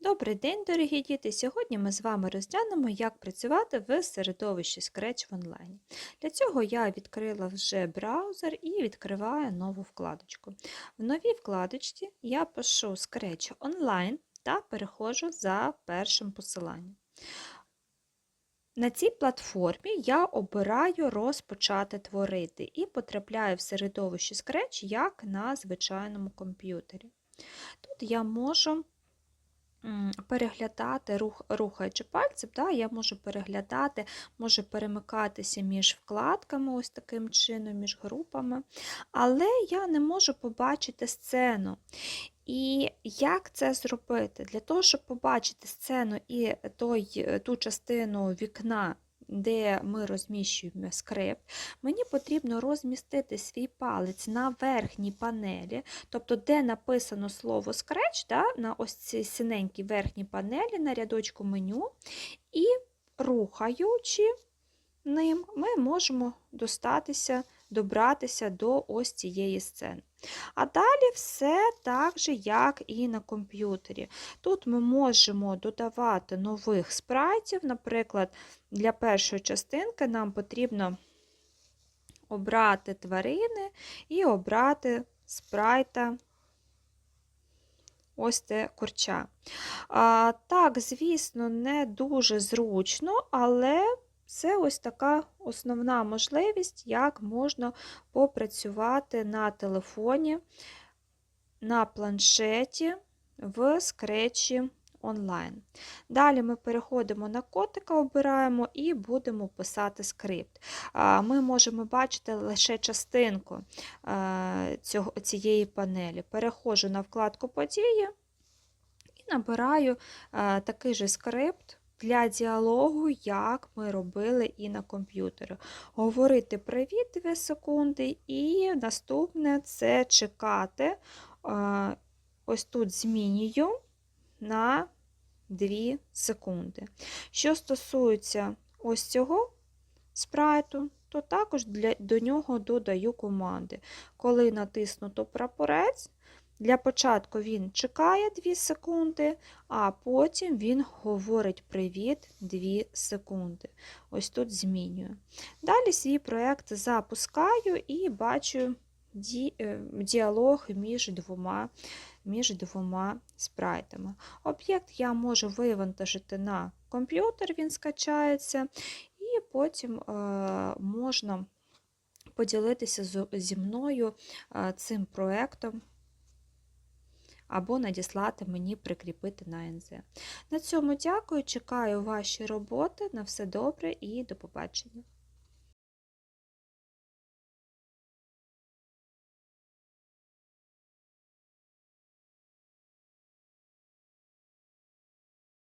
Добрий день, дорогі діти! Сьогодні ми з вами розглянемо, як працювати в середовищі Scratch в онлайні. Для цього я відкрила вже браузер і відкриваю нову вкладочку. В новій вкладочці я пишу Scratch онлайн та переходжу за першим посиланням. На цій платформі я обираю розпочати творити і потрапляю в середовище Scratch як на звичайному комп'ютері. Тут я можу переглядати, рух, рухаючи пальцем, да, я можу переглядати, можу перемикатися між вкладками, ось таким чином, між групами, але я не можу побачити сцену. І як це зробити? Для того, щоб побачити сцену і той, ту частину вікна, де ми розміщуємо скрипт, мені потрібно розмістити свій палець на верхній панелі, тобто, де написано слово Scratch, да, на ось цій синенькій верхній панелі на рядочку меню, і рухаючи ним, ми можемо достатися, добратися до ось цієї сцени. А далі все так же, як і на комп'ютері. Тут ми можемо додавати нових спрайтів. Наприклад, для першої частинки нам потрібно обрати тварини і обрати спрайта. Ось це курча. А, Так, звісно, не дуже зручно, але це ось така основна можливість, як можна попрацювати на телефоні, на планшеті в скретчі онлайн. Далі ми переходимо на котика, обираємо і будемо писати скрипт. Ми можемо бачити лише частинку цієї панелі. Переходжу на вкладку події і набираю такий же скрипт для діалогу, як ми робили і на комп'ютері. Говорити привіт 2 секунди, і наступне це чекати. Ось тут змінюю на 2 секунди. Що стосується ось цього спрайту, то також для, до нього додаю команди. Коли натиснуто прапорець, для початку він чекає 2 секунди, а потім він говорить привіт 2 секунди. Ось тут змінюю. Далі свій проєкт запускаю і бачу е, діалог між двома між двома спрайтами. Об'єкт я можу вивантажити на комп'ютер, він скачається, і потім е, можна поділитися зі мною е, цим проєктом або надіслати мені прикріпити на НЗ. На цьому дякую, чекаю ваші роботи. На все добре і до побачення!